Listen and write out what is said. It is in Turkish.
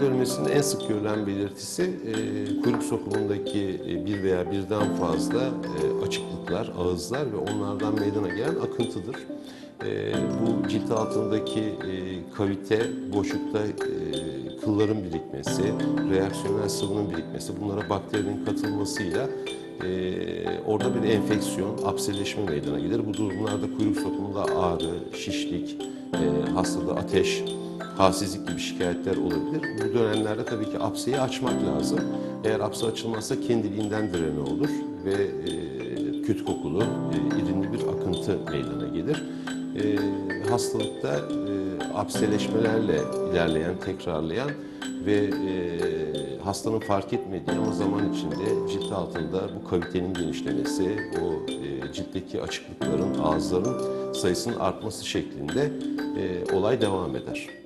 dönmesinin en sık görülen belirtisi e, kuyruk sokumundaki e, bir veya birden fazla e, açıklıklar, ağızlar ve onlardan meydana gelen akıntıdır. E, bu cilt altındaki e, kavite, boşlukta e, kılların birikmesi, reaksiyonel sıvının birikmesi, bunlara bakterinin katılmasıyla e, orada bir enfeksiyon, apseleşme meydana gelir. Bu durumlarda kuyruk sokumunda ağrı, şişlik, e, hastada ateş, halsizlik gibi şikayetler olabilir. Bu dönemlerde tabii ki apseyi açmak lazım. Eğer apse açılmazsa kendiliğinden direne olur ve e, kötü kokulu, e, irinli bir akıntı meydana gelir. E, hastalıkta e, apseleşmelerle ilerleyen, tekrarlayan ve e, hastanın fark etmediği ama zaman içinde cilt altında bu kavitenin genişlemesi, o e, ciltteki açıklıkların, ağızların sayısının artması şeklinde e, olay devam eder.